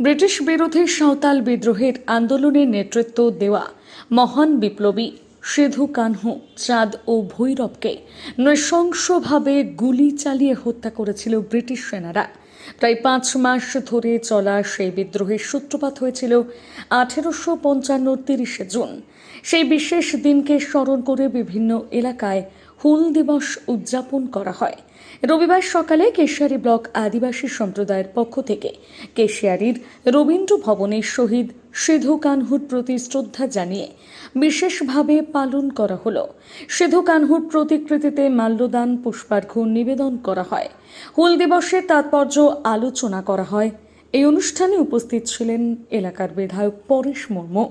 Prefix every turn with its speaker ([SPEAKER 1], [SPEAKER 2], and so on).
[SPEAKER 1] British বিরোধী সাঁওতাল বিদ্রোহের আন্দোলনের নেতৃত্ব দেওয়া মহান বিপ্লবী সিধু কানহু, চাঁদ ও ভৈরবকে নৃশংসভাবে গুলি চালিয়ে হত্যা করেছিল ব্রিটিশ সেনারা। প্রায় পাঁচ মাস ধরে চলা সেই বিদ্রোহের সূত্রপাত হয়েছিল আঠেরোশো পঞ্চান্নর তিরিশে জুন। সেই বিশেষ দিনকে স্মরণ করে বিভিন্ন এলাকায় হুল দিবস উদযাপন করা হয়। রবিবার সকালে কেশিয়ারি ব্লক আদিবাসী সম্প্রদায়ের পক্ষ থেকে কেশিয়ারির রবীন্দ্র ভবনের শহীদ সিধু কানহুর প্রতি শ্রদ্ধা জানিয়ে বিশেষভাবে পালন করা হলো। সিধু কানহুর প্রতিকৃতিতে মাল্যদান, পুষ্পার্ঘ্য নিবেদন করা হয়। হুল দিবসের তাৎপর্য আলোচনা করা হয়। এই অনুষ্ঠানে উপস্থিত ছিলেন এলাকার বিধায়ক পরেশ মুর্মু।